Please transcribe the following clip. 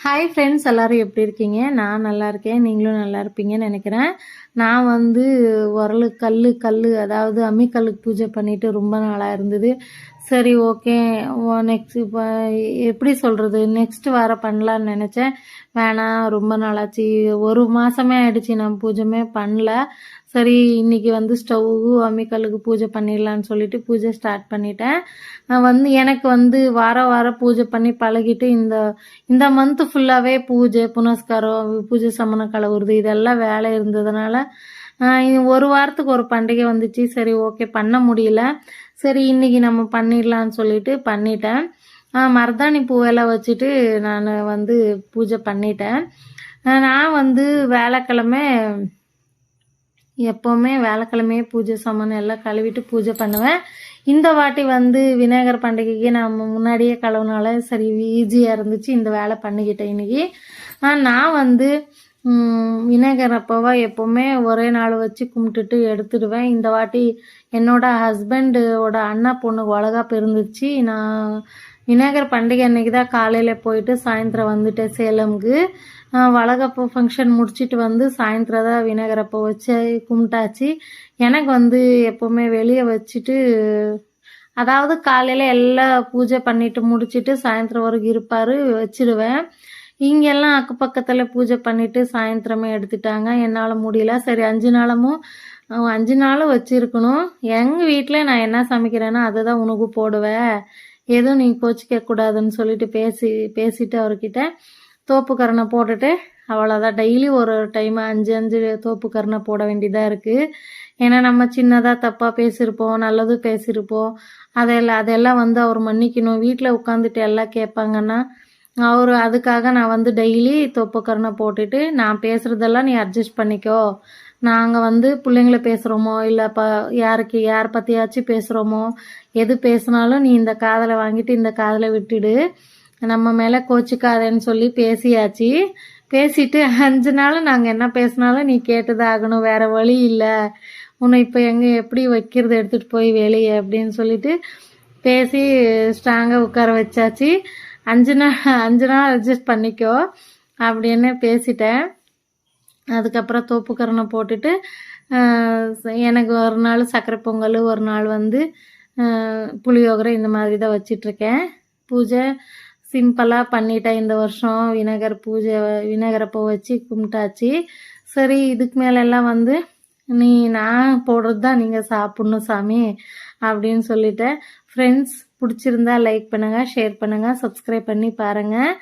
Hi friends எல்லோரும் எப்படி இருக்கீங்க? நான் நல்லா இருக்கேன். நீங்களும் நல்லா இருப்பீங்கன்னு நினைக்கிறேன். நான் வந்து உரலு கல் கல் அதாவது அம்மிக்கல்லுக்கு பூஜை பண்ணிவிட்டு ரொம்ப நாளாக இருந்தது. சரி ஓகே நெக்ஸ்ட் இப்போ எப்படி சொல்கிறது நெக்ஸ்ட் வர பண்ணலான்னு நினச்சேன். வேணாம் ரொம்ப நாளாச்சு. ஒரு மாதமே ஆயிடுச்சு நான் பூஜைமே பண்ணல. சரி இன்னைக்கு வந்து ஸ்டவ்வு அம்மிக்கல்லுக்கு பூஜை பண்ணிடலான்னு சொல்லிட்டு பூஜை ஸ்டார்ட் பண்ணிட்டேன். வந்து எனக்கு வந்து வாரம் வாரம் பூஜை பண்ணி பழகிட்டு இந்த இந்த மந்த்து ஃபுல்லாகவே பூஜை புனஸ்காரம் பூஜை சமண கலவுறது இதெல்லாம் வேலை இருந்ததுனால ஒரு வாரத்துக்கு ஒரு பண்டிகை வந்துச்சு. சரி ஓகே பண்ண முடியல. சரி இன்னைக்கு நம்ம பண்ணிடலான்னு சொல்லிட்டு பண்ணிட்டேன். மருதாணி பூவெல்லாம் வச்சுட்டு நான் வந்து பூஜை பண்ணிட்டேன். நான் வந்து வேலைக்கிழமை எப்போவுமே வேலைக்கிழமையே பூஜை சாமான் எல்லாம் கழுவிட்டு பூஜை பண்ணுவேன். இந்த வாட்டி வந்து விநாயகர் பண்டிகைக்கு நான் முன்னாடியே கழுவுனால சரி ஈஸியாக இருந்துச்சு. இந்த வேலை பண்ணிக்கிட்டேன் இன்னைக்கு. நான் வந்து விநாயகர் அப்போவா எப்போவுமே ஒரே நாள் வச்சு கும்பிட்டுட்டு எடுத்துடுவேன். இந்த வாட்டி என்னோட ஹஸ்பண்டோட அண்ணா பொண்ணு வளகாப்பு பிறந்துச்சு நான் விநாயகர் பண்டிகை அன்னைக்கு தான் காலையில் போயிட்டு சாயந்தரம் வந்துட்டேன் சேலம்க்கு. வளகப்போ ஃபங்க்ஷன் முடிச்சுட்டு வந்து சாயந்தரம் தான் விநாயகரப்போ வச்சு கும்பிட்டாச்சு. எனக்கு வந்து எப்போவுமே வெளியே வச்சுட்டு அதாவது காலையில் எல்லாம் பூஜை பண்ணிட்டு முடிச்சுட்டு சாயந்தரம் வரைக்கும் இருப்பார் வச்சிடுவேன் இங்கெல்லாம் அக்கப்பக்கத்தில் பூஜை பண்ணிட்டு சாயந்தரமே எடுத்துட்டாங்க. என்னால் முடியல. சரி அஞ்சு நாளமும் அஞ்சு நாளும் வச்சுருக்கணும். எங்கள் வீட்டில் நான் என்ன சமைக்கிறேன்னா அதை தான் உனக்கு போடுவேன் எதுவும் நீங்கள் கோச்சிக்க கூடாதுன்னு சொல்லிட்டு பேசி பேசிட்டு அவர்கிட்ட தோப்புக்கரணை போட்டுட்டு அவ்வளோதான் டெய்லி ஒரு டைம் அஞ்சு அஞ்சு தோப்புக்கரணை போட வேண்டியதாக இருக்குது ஏன்னா நம்ம சின்னதாக தப்பாக பேசியிருப்போம் நல்லதும் பேசியிருப்போம். அதெல்லாம் அதெல்லாம் வந்து அவர் மன்னிக்கணும். வீட்டில் உட்காந்துட்டு எல்லாம் கேட்பாங்கன்னா அவர் அதுக்காக நான் வந்து டெய்லி கரணை போட்டுட்டு நான் பேசுகிறதெல்லாம் நீ அட்ஜஸ்ட் பண்ணிக்கோ. நாங்கள் வந்து பிள்ளைங்கள பேசுகிறோமோ இல்லை ப யாருக்கு யார் பற்றியாச்சும் பேசுகிறோமோ எது பேசினாலும் நீ இந்த காதலை வாங்கிட்டு இந்த காதலை விட்டுடு. நம்ம மேலே கோச்சிக்காதேன்னு சொல்லி பேசியாச்சு. பேசிட்டு அஞ்சு நாள் நாங்கள் என்ன பேசினாலும் நீ கேட்டுதான் ஆகணும் வேறு வழி இல்லை. உன்னை இப்போ எங்கே எப்படி வைக்கிறது எடுத்துகிட்டு போய் வெளியே அப்படின்னு சொல்லிட்டு பேசி ஸ்ட்ராங்காக உட்கார வச்சாச்சு. அஞ்சு நாள் அஞ்சு நாள் அட்ஜஸ்ட் பண்ணிக்கோ அப்படின்னு பேசிட்டேன். அதுக்கப்புறம் தோப்புக்கரணை போட்டுட்டு எனக்கு ஒரு நாள் சர்க்கரை பொங்கல் ஒரு நாள் வந்து புளியோகரை இந்த மாதிரி தான் வச்சிட்ருக்கேன். பூஜை சிம்பிளாக பண்ணிட்டேன் இந்த வருஷம். விநாயகர் பூஜை விநாயகரப்போ வச்சு கும்பிட்டாச்சு. சரி இதுக்கு மேலெல்லாம் வந்து நீ நான் போடுறது தான் நீங்கள் சாப்பிட்ணும் சாமி அப்படின்னு சொல்லிட்டேன். ஃப்ரெண்ட்ஸ் பிடிச்சிருந்தா லைக் பண்ணுங்கள் ஷேர் பண்ணுங்கள் சப்ஸ்கிரைப் பண்ணி பாருங்கள்